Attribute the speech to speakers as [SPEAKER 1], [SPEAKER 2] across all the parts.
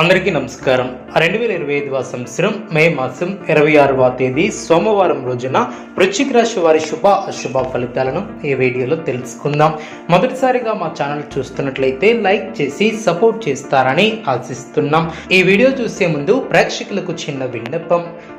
[SPEAKER 1] అందరికీ నమస్కారం. రెండు వేల ఇరవై ఐదవ సంవత్సరం మే మాసం ఇరవై ఆరవ తేదీ సోమవారం రోజున వృశ్చిక రాశి వారి శుభ అశుభ ఫలితాలను ఈ వీడియోలో తెలుసుకుందాం. మొదటిసారిగా మా ఛానల్ చూస్తున్నట్లయితే లైక్ చేసి సపోర్ట్ చేస్తారని ఆశిస్తున్నాం. ఈ వీడియో చూసే ముందు ప్రేక్షకులకు చిన్న విన్నపం.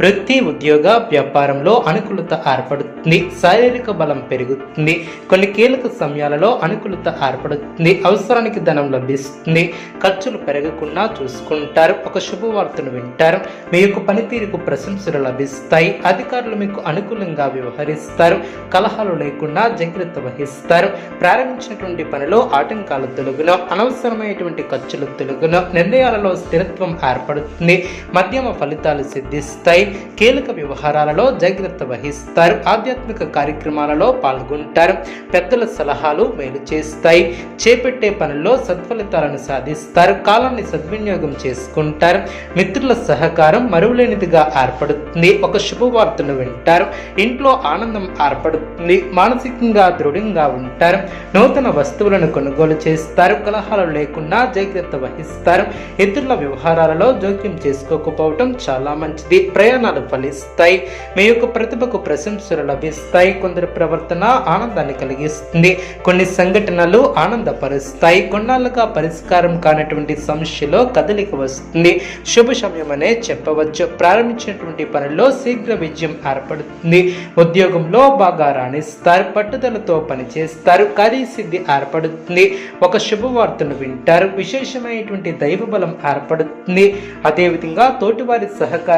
[SPEAKER 1] వృత్తి ఉద్యోగ వ్యాపారంలో అనుకూలత ఏర్పడుతుంది. శారీరక బలం పెరుగుతుంది. కొన్ని కీలక సమయాలలో అనుకూలత ఏర్పడుతుంది. అవసరానికి ధనం లభిస్తుంది. ఖర్చులు పెరగకుండా చూసుకుంటారు. ఒక శుభవార్తను వింటారు. మీ యొక్క పనితీరుకు ప్రశంసలు లభిస్తాయి. అధికారులు మీకు అనుకూలంగా వ్యవహరిస్తారు. కలహాలు లేకుండా జాగ్రత్త వహిస్తారు. ప్రారంభించినటువంటి పనిలో ఆటంకాలు తొలగున. అనవసరమైనటువంటి ఖర్చులు తొలగున. నిర్ణయాలలో స్థిరత్వం ఏర్పడుతుంది. మధ్యమ ఫలితాలు సిద్ధిస్తాయి. కీలక వ్యవహారాలలో జాగ్రత్త వహిస్తారు. ఆధ్యాత్మిక కార్యక్రమాలలో పాల్గొంటారు. పెద్దల సలహాలు మేలు చేస్తాయి. చేపట్టే పనుల్లో సత్ఫలితాలను సాధిస్తారు. కాలాన్ని సద్వినియోగం చేసుకుంటారు. మిత్రుల సహకారం మరువలేనిదిగా ఏర్పడుతుంది. ఒక శుభవార్తను వింటారు. ఇంట్లో ఆనందం ఏర్పడుతుంది. మానసికంగా దృఢంగా ఉంటారు. నూతన వస్తువులను కొనుగోలు చేస్తారు. కలహాలు లేకుండా జాగ్రత్త వహిస్తారు. ఇతరుల వ్యవహారాలలో జోక్యం చేసుకోకపోవటం చాలా మంచిది ప్రయాణాలు ఫలిస్తాయి మీ యొక్క ప్రతిభకు ప్రశంసలు లభిస్తాయి కొందరి ప్రవర్తన ఆనందాన్ని కలిగిస్తుంది. కొన్ని సంఘటనలు ఆనందపరుస్తాయి కొన్నాళ్ళుగా పరిష్కారం కానటువంటి సమస్యలో కదలిక వస్తుంది. శుభ సమయం అనే చెప్పవచ్చు ప్రారంభించినటువంటి పనుల్లో శీఘ్ర విజయం ఏర్పడుతుంది. ఉద్యోగంలో బాగా రాణిస్తారు పట్టుదలతో పనిచేస్తారు కార్యసిద్ధి ఏర్పడుతుంది. ఒక శుభవార్తను వింటారు విశేషమైనటువంటి దైవ బలం ఏర్పడుతుంది. అదేవిధంగా తోటివారి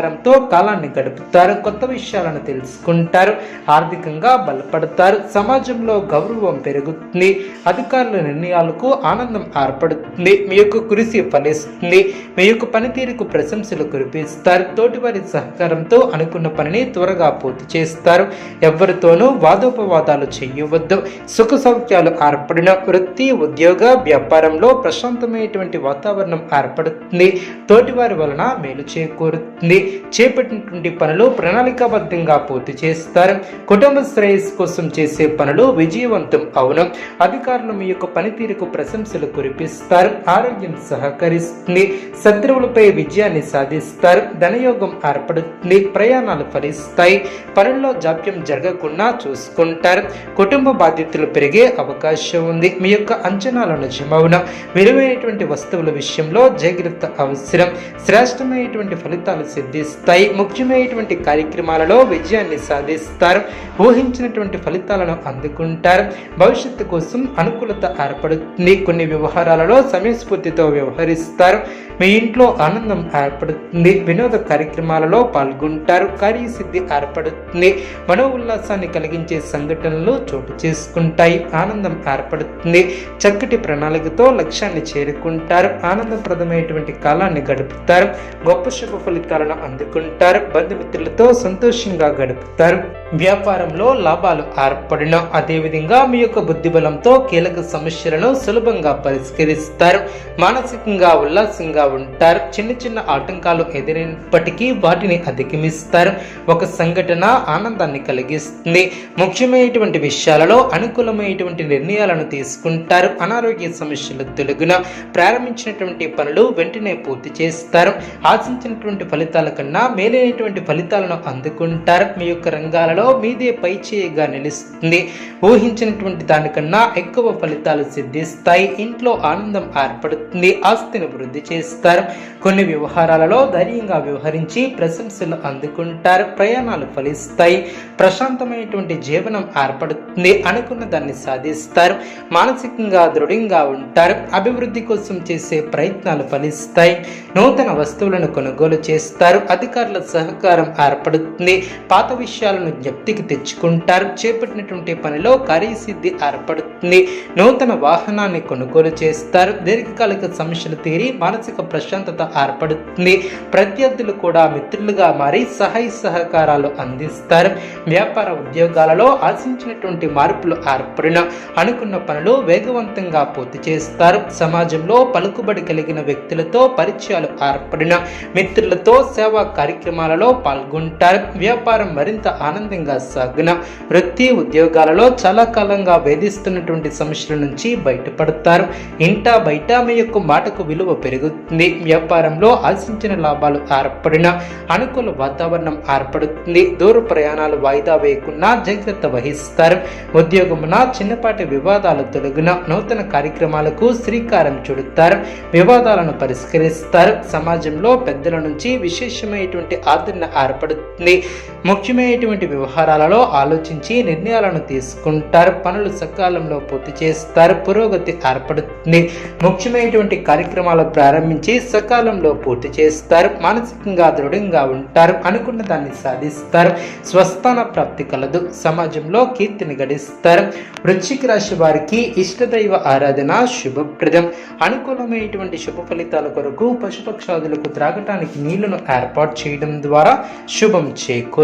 [SPEAKER 1] సహకారంతో కాలాన్ని గడుపుతారు కొత్త విషయాలను తెలుసుకుంటారు ఆర్థికంగా బలపడతారు సమాజంలో గౌరవం పెరుగుతుంది అధికారుల నిర్ణయాలకు ఆనందం ఏర్పడుతుంది మీ యొక్క కృషి ఫలిస్తుంది మీ యొక్క పనితీరుకు ప్రశంసలు కురిపిస్తారు తోటివారి సహకారంతో అనుకున్న పనిని త్వరగా పూర్తి చేస్తారు. ఎవరితోనూ వాదోపవాదాలు చేయవద్దు. సుఖ సౌఖ్యాలు ఏర్పడిన వృత్తి ఉద్యోగ వ్యాపారంలో ప్రశాంతమైనటువంటి వాతావరణం ఏర్పడుతుంది. తోటివారి వలన మేలు చేకూరుతుంది. చేపట్టినటువంటి పనులు ప్రణాళికాబద్ధంగా పూర్తి చేస్తారు. కుటుంబ శ్రేయస్సు కోసం చేసే పనులు విజయవంతం అవును. అధికారులు మీ యొక్క పనితీరుకు ప్రశంసలు కురిపిస్తారు. ఆరోగ్యం సహకరిస్తుంది. శత్రువులపై విజయాన్ని సాధిస్తారు. ధనయోగం ఏర్పడుతుంది. ప్రయాణాలు ఫలిస్తాయి. పనుల్లో జాప్యం జరగకుండా చూసుకుంటారు. కుటుంబ బాధ్యతలు పెరిగే అవకాశం ఉంది. మీ యొక్క అంచనాలు నిజమవున. విలువైనటువంటి వస్తువుల విషయంలో జాగ్రత్త అవసరం. శ్రేష్టమైనటువంటి ఫలితాలు సిద్ధిస్తాయి ముఖ్యమైనటువంటి కార్యక్రమాలలో విజయాన్ని సాధిస్తారు. ఊహించినటువంటి ఫలితాలను అందుకుంటారు. భవిష్యత్తు కోసం అనుకూలత ఏర్పడుతుంది. కొన్ని వ్యవహారాలలో సమయస్ఫూర్తితో వ్యవహరిస్తారు. మీ ఇంట్లో ఆనందం ఏర్పడుతుంది. వినోద కార్యక్రమాలలో పాల్గొంటారు. కార్యసిద్ధి ఏర్పడుతుంది. మనో ఉల్లాసాన్ని కలిగించే సంఘటనలు చోటు చేసుకుంటాయి. ఆనందం ఏర్పడుతుంది. చక్కటి ప్రణాళికతో లక్ష్యాన్ని చేరుకుంటారు. ఆనందప్రదమైనటువంటి కాలాన్ని గడుపుతారు. గొప్ప శుభ ఫలితాలను అందుకుంటారు. బంధుమిత్రులతో సంతోషంగా గడుపుతారు. వ్యాపారంలో లాభాలు ఏర్పడిన అదేవిధంగా మీ యొక్క బుద్ధిబలంతో కీలక సమస్యలను సులభంగా పరిష్కరిస్తారు. మానసికంగా ఉల్లాసంగా ఉంటారు. చిన్న చిన్న ఆటంకాలు ఎదురైనప్పటికీ వాటిని అధిగమిస్తారు. ఒక సంఘటన ఆనందాన్ని కలిగిస్తుంది. ముఖ్యమైనటువంటి విషయాలలో అనుకూలమైనటువంటి నిర్ణయాలను తీసుకుంటారు. అనారోగ్య సమస్యలు తొలగున ప్రారంభించినటువంటి పనులు వెంటనే పూర్తి చేస్తారు. ఆశించినటువంటి ఫలితాల కన్నా మేలైనటువంటి ఫలితాలను అందుకుంటారు. మీ యొక్క రంగాలలో మీదే పై చేయిగా నిలుస్తుంది. ఊహించినటువంటి దానికన్నా ఎక్కువ ఫలితాలు సిద్ధిస్తాయి. ఇంట్లో ఆనందం ఏర్పడుతుంది. ఆస్తిని వృద్ధి చేస్తారు. కొన్ని వ్యవహారాలలో ధైర్యంగా వ్యవహరించి ప్రశంసలు అందుకుంటారు. ప్రయాణాలు ఫలిస్తాయి. ప్రశాంతమైనటువంటి జీవనం ఏర్పడుతుంది. అనుకున్న దాన్ని సాధిస్తారు. మానసికంగా దృఢంగా ఉంటారు. అభివృద్ధి కోసం చేసే ప్రయత్నాలు ఫలిస్తాయి. నూతన వస్తువులను కొనుగోలు చేస్తారు. అధికారుల సహకారం ఏర్పడుతుంది. పాత విషయాలను జ్ఞప్తికి తెచ్చుకుంటారు. చేపట్టినటువంటి పనిలో కార్యసిద్ధి ఏర్పడుతుంది. నూతన వాహనాన్ని కొనుగోలు చేస్తారు. దీర్ఘకాలిక సమస్యలు తీరి మానసిక ప్రశాంతత ఏర్పడుతుంది. ప్రత్యర్థులు కూడా మిత్రులుగా మారి సహాయ సహకారాలు అందిస్తారు. వ్యాపార ఉద్యోగాలలో ఆశించినటువంటి మార్పులు ఏర్పడిన అనుకున్న పనులు వేగవంతంగా పూర్తి చేస్తారు. సమాజంలో పలుకుబడి కలిగిన వ్యక్తులతో పరిచయాలు ఏర్పడిన మిత్రులతో సేవా కార్యక్రమాలలో పాల్గొంటారు. వ్యాపారం మరింత ఆనందంగా సాగున వృత్తి ఉద్యోగాలలో చాలా కాలంగా వేధిస్తున్నటువంటి సమస్యల నుంచి బయటపడతారు. ఇంటా బయట మీ యొక్క మాటకు విలువ పెరుగుతుంది. వ్యాపారంలో ఆశించిన లాభాలు ఏర్పడిన అనుకూల వాతావరణం ఏర్పడుతుంది. దూర ప్రయాణాలు వాయిదా వేయకుండా జాగ్రత్త వహిస్తారు. ఉద్యోగమున చిన్నపాటి వివాదాలు తొలగిన నూతన కార్యక్రమాలకు శ్రీకారం చుడతారు. వివాదాలను పరిష్కరిస్తారు. సమాజంలో పెద్దల నుంచి విశేషమైనటువంటి ఆదరణ ఏర్పడుతుంది. ముఖ్యమైనటువంటి వ్యవహారాలలో ఆలోచించి నిర్ణయాలను తీసుకుంటారు. పనులు సకాలంలో పూర్తి చేస్తారు. పురోగతి ఏర్పడుతుంది. ముఖ్యమైనటువంటి కార్యక్రమాలు ప్రారంభించి సకాలంలో పూర్తి చేస్తారు. మానసికంగా దృఢంగా ఉంటారు. అనుకున్న దాన్ని సాధిస్తారు. స్వస్థాన ప్రాప్తి కలదు. సమాజంలో కీర్తిని గడిస్తారు. వృశ్చిక రాశి వారికి ఇష్టదైవ ఆరాధన శుభప్రదం. అనుకూలమైనటువంటి శుభ ఫలితాల కొరకు పశుపక్షాదులకు త్రాగటానికి నీళ్ళను ఏర్పాటు చేయడం ద్వారా శుభం